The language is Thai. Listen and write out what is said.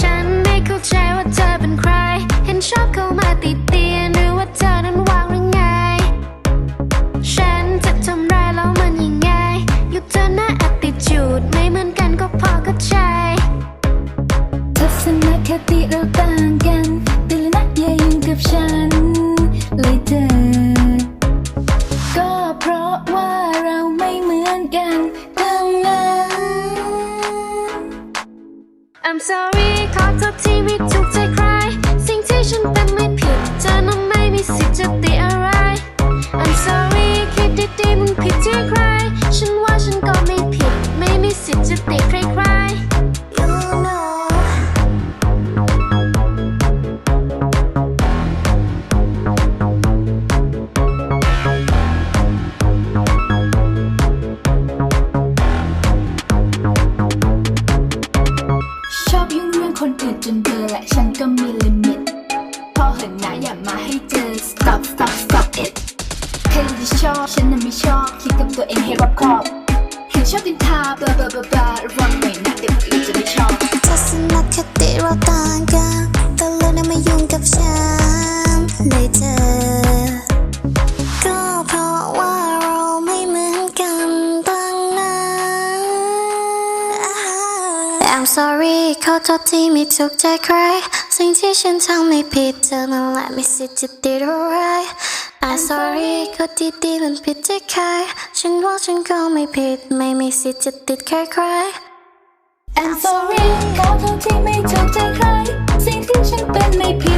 ฉันไม่เข้าใจว่าเธอเป็นใคร เห็นชอบเข้ามาติดเตียนหรือว่าเธอนั้นวางหรือไง ฉันจะทำร้ายแล้วมันยังไง อยู่เธอหน้า attitude ไม่เหมือนกันก็พอเข้าใจทัศนคติเราต่างกันแต่ละนักอย่ายุ่งกับฉันเลยเธอ ก็เพราะว่าเราไม่เหมือนกัน I'm sorry ขอโทษที่ไม่ถูกใจใคร สิ่งที่ฉันเป็นไม่ผิดเธอนั้นไม่มีสิทธิ์จะติอะไร I'm sorry คิดดีๆมันผิดที่ใคร ฉันว่าฉันก็ไม่ผิด ไม่มีสิทธิ์จะติ จนเบื่อและฉันก็มีลิมิตพอเหินหนาอย่ามาให้เจอ stop stop stop it ใครจะชอบฉันน่ะไม่ชอบคิดกับตัวเองให้รอบคอบเห็นชอบดินทาบลาบลาบลาบลาระวังหน่อยนะเดี๋ยวคนอื่นจะไม่ชอบทัศนคติเราต่าง I'm sorry ขอโทษที่ไม่ถูกใจใคร สิ่งที่ฉันทำไม่ผิดเธอนั่นแหละไม่สิทธิ์จะติดอะไร I'm sorry ขอที่ดีมันผิดที่ใคร ฉันว่าฉันก็ไม่ผิด ไม่มีสิทธิ์จะติดใครใคร I'm sorry ขอโทษที่ไม่ถูกใจใคร สิ่งที่ฉันเป็นไม่ผิด